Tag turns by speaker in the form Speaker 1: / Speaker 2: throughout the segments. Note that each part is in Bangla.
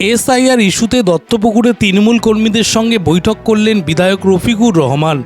Speaker 1: এসআইআর ইস্যুতে দত্তপুকুরে তৃণমূল কর্মীদের সঙ্গে বৈঠক করলেন বিধায়ক রফিকুর রহমান।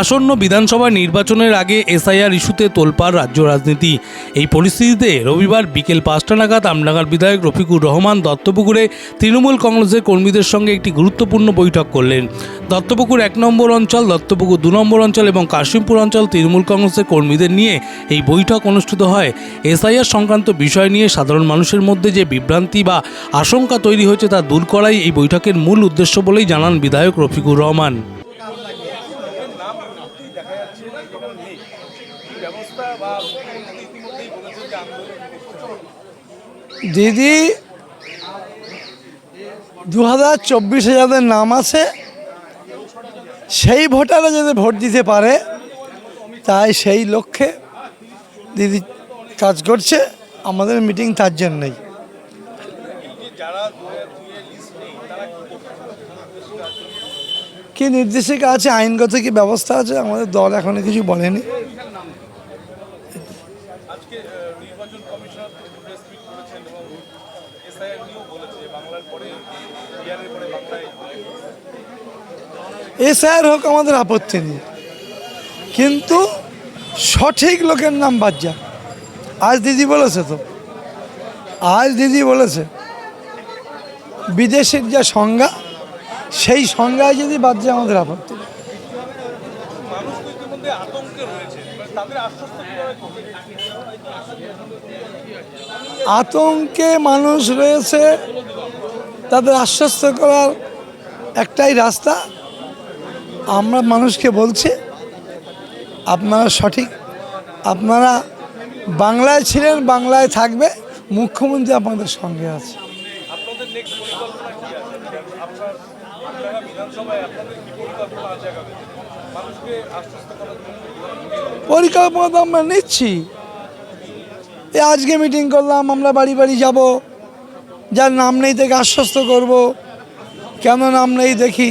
Speaker 1: আসন্ন বিধানসভা নির্বাচনের আগে এসআইআর ইস্যুতে তোলপাড় রাজ্য রাজনীতি। এই পরিস্থিতিতে রবিবার বিকেল পাঁচটা নাগাদ আমডাঙ্গার বিধায়ক রফিকুর রহমান দত্তপুকুরে তৃণমূল কংগ্রেসের কর্মীদের সঙ্গে একটি গুরুত্বপূর্ণ বৈঠক করলেন। দত্তপুকুর এক নম্বর অঞ্চল, দত্তপুকুর দু নম্বর অঞ্চল এবং কাশিমপুর অঞ্চল তৃণমূল কংগ্রেসের কর্মীদের নিয়ে এই বৈঠক অনুষ্ঠিত হয়। এসআইআর সংক্রান্ত বিষয় নিয়ে সাধারণ মানুষের মধ্যে যে বিভ্রান্তি বা আশঙ্কা তৈরি হয়েছে তা দূর করাই এই বৈঠকের মূল উদ্দেশ্য বলেই জানান বিধায়ক রফিকুর রহমান।
Speaker 2: দিদি দু হাজার চব্বিশে যাদের নাম আছে সেই ভোটাররা যদি ভোট দিতে পারে তাই সেই লক্ষ্যে দিদি কাজ করছে। আমাদের মিটিং তার জন্যই। কি নির্দেশিকা আছে? আইনগত কি ব্যবস্থা আছে? আমাদের দল এখনও কিছু বলেনি।
Speaker 3: এসআইআর
Speaker 2: হোক আমাদের আপত্তি নেই। কিন্তু সঠিক লোকের নাম বাদ যা আজ দিদি বলেছে তো। আজ দিদি বলেছে বিদেশের যা সংজ্ঞা সেই সংজ্ঞায় যদি বাদ যায় আমাদের আপত্তি
Speaker 3: আতঙ্কে
Speaker 2: মানুষ রয়েছে, তাদের আশ্বস্ত করার একটাই রাস্তা। আমরা মানুষকে বলছি, আপনারা সঠিক, আপনারা বাংলায় ছিলেন, বাংলায় থাকবে, মুখ্যমন্ত্রী আপনাদের সঙ্গে আছে।
Speaker 3: পরিকল্পনা পরিকল্পনা
Speaker 2: তো আমরা নিচ্ছি। আজকে মিটিং করলাম, আমরা বাড়ি বাড়ি যাব। যার নাম নেই তাকে আশ্বস্ত করব। কেন নাম নেই দেখি।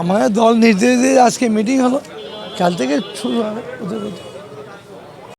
Speaker 2: আমাদের দল নির্দেশ দিয়ে আজকে মিটিং হলো। কাল থেকে শুরু হবে।